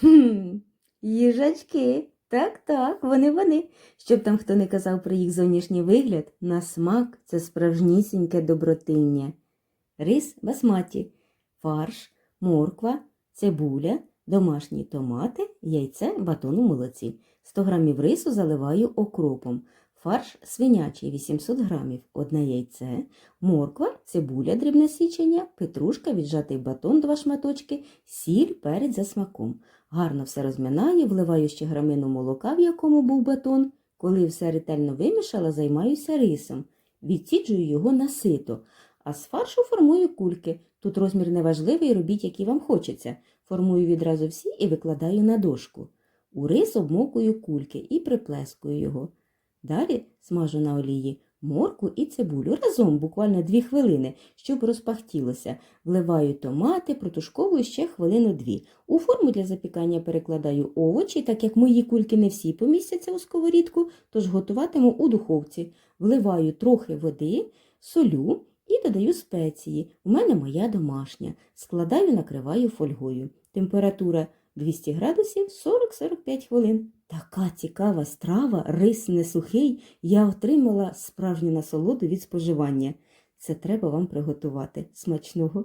Хм, їжачки. Так, так, вони вони. Щоб там хто не казав про їх зовнішній вигляд, на смак це справжнісіньке добротиння. Рис басматі, фарш, морква, цибуля, домашні томати, яйце, батон у молоці. 100 грамів рису заливаю окропом. Фарш свинячий 800 грамів, одне яйце, морква, цибуля дрібне січення, петрушка, віджатий батон, два шматочки, сіль, перець за смаком. Гарно все розминаю, вливаю ще грамину молока, в якому був батон. Коли все ретельно вимішала, займаюся рисом. Відсіджую його на сито, а з фаршу формую кульки. Тут розмір неважливий, робіть, який вам хочеться. Формую відразу всі і викладаю на дошку. У рис обмокую кульки і приплескую його. Далі смажу на олії морку і цибулю разом, буквально дві хвилини, щоб розпахтілося. Вливаю томати, протушковую ще хвилину-дві. У форму для запікання перекладаю овочі, так як мої кульки не всі помістяться у сковорідку, тож готуватиму у духовці. Вливаю трохи води, солю і додаю спеції. У мене моя домашня. Складаю, накриваю фольгою. Температура 200 градусів 40-45 хвилин. Така цікава страва, рис не сухий, я отримала справжню насолоду від споживання. Це треба вам приготувати. Смачного!